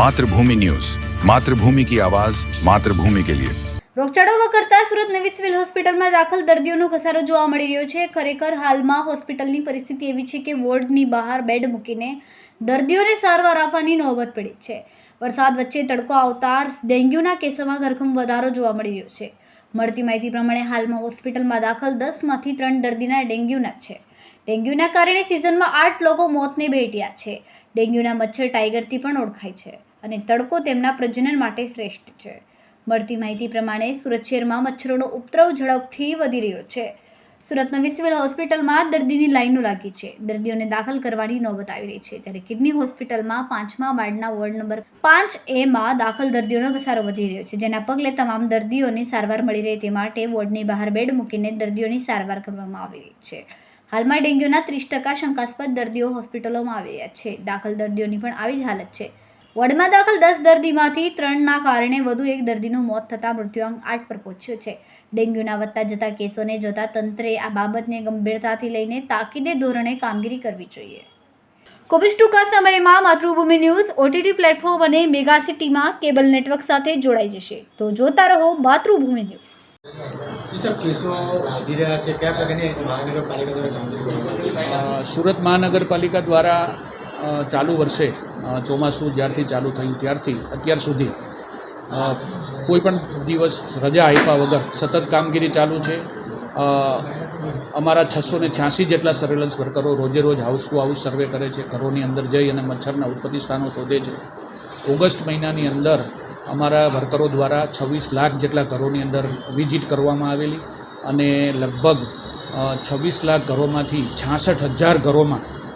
Mathrubhumi news. Mathrubhumi કી આવાઝ માતૃભૂમિ કે લિયે. રોગચાળો કરતા સુરત નવી સિવિલ હોસ્પિટલમાં દાખલ દર્દીઓનો ઘસારો જોવા મળી રહ્યો છે. ખરેખર હાલમાં હોસ્પિટલની પરિસ્થિતિ એવી છે કે વોર્ડની બહાર બેડ મૂકીને દર્દીઓને સારવાર આપવાની નોબત પડી છે. વરસાદ વચ્ચે તડકો આવતા ડેન્ગ્યુના કેસોમાં ઘરખમ વધારો જોવા મળી રહ્યો છે. મળતી માહિતી પ્રમાણે હાલમાં હોસ્પિટલમાં દાખલ દસમાંથી ત્રણ દર્દીના ડેન્ગ્યુના છે. ડેન્ગ્યુના કારણે સિઝનમાં આઠ લોકો મોતને ભેટ્યા છે. ડેન્ગ્યુના મચ્છર ટાઈગરથી પણ ઓળખાય છે. અને તડકો તેમના પ્રજનન માટે શ્રેષ્ઠ છે. મળતી માહિતી પ્રમાણે સુરત શહેરમાં મચ્છરોનો ઉપદ્રવ ઝડપથી વધી રહ્યો છે. સુરતના વિસિવલ હોસ્પિટલમાં દર્દીની લાઈનો લાગી છે. દર્દીઓને દાખલ કરવાની નોબત આવી રહી છે. ત્યારે કિડની હોસ્પિટલમાં પાંચમા વાર્ડના વોર્ડ નંબર પાંચ એમાં દાખલ દર્દીઓનો ઘસારો વધી રહ્યો છે. જેના પગલે તમામ દર્દીઓને સારવાર મળી રહે તે માટે વોર્ડની બહાર બેડ મૂકીને દર્દીઓની સારવાર કરવામાં આવી રહી છે. હાલમાં ડેન્ગ્યુના ત્રીસ ટકા શંકાસ્પદ દર્દીઓ હોસ્પિટલોમાં આવી રહ્યા છે. દાખલ દર્દીઓની પણ આવી જ હાલત છે. વોર્ડમાં દાખલ દસ દર્દીમાંથી ત્રણના કારણે વધુ એક દર્દીનું મોત થતાં મૃત્યુઆંક આઠ પર પહોંચ્યો છે. ડેન્ગ્યુના વધતા જતા કેસોને જોતા તંત્રે આ બાબતને ગંભીરતાથી લઈને તાકીદે ધોરણે કામગીરી કરવી જોઈએ. કોવિડ ટૂંકા સમયમાં માતૃભૂમિ ન્યૂઝ ઓટીટી પ્લેટફોર્મ અને મેગા સિટીમાં કેબલ નેટવર્ક સાથે જોડાઈ જશે. તો જોતા રહો માતૃભૂમિ ન્યૂઝ. સુરત મહાનગરપાલિકા દ્વારા ચાલુ વર્ષે ચોમાસું જ્યારથી ચાલુ થયું ત્યારથી અત્યાર સુધી કોઈપણ કોઈ પણ દિવસ રજા આપ્યા વગર સતત કામગીરી ચાલુ છે. અમારા છસો ને છ્યાસી જેટલા સર્વેલન્સ વર્કરો રોજે રોજ હાઉસ ટુ હાઉસ સર્વે કરે છે, ઘરોની અંદર જઈ અને મચ્છરના ઉત્પત્તિ સ્થાનો શોધે છે. ઓગસ્ટ મહિનાની અંદર અમારા વર્કરો દ્વારા છવ્વીસ લાખ જેટલા ઘરોની અંદર વિઝિટ કરવામાં આવેલી અને લગભગ છવ્વીસ લાખ ઘરોમાંથી છાસઠ હજાર ઘરોમાં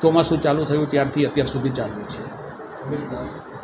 ચોમાસું ચાલુ થયું ત્યારથી અત્યાર સુધી ચાલ્યું છે.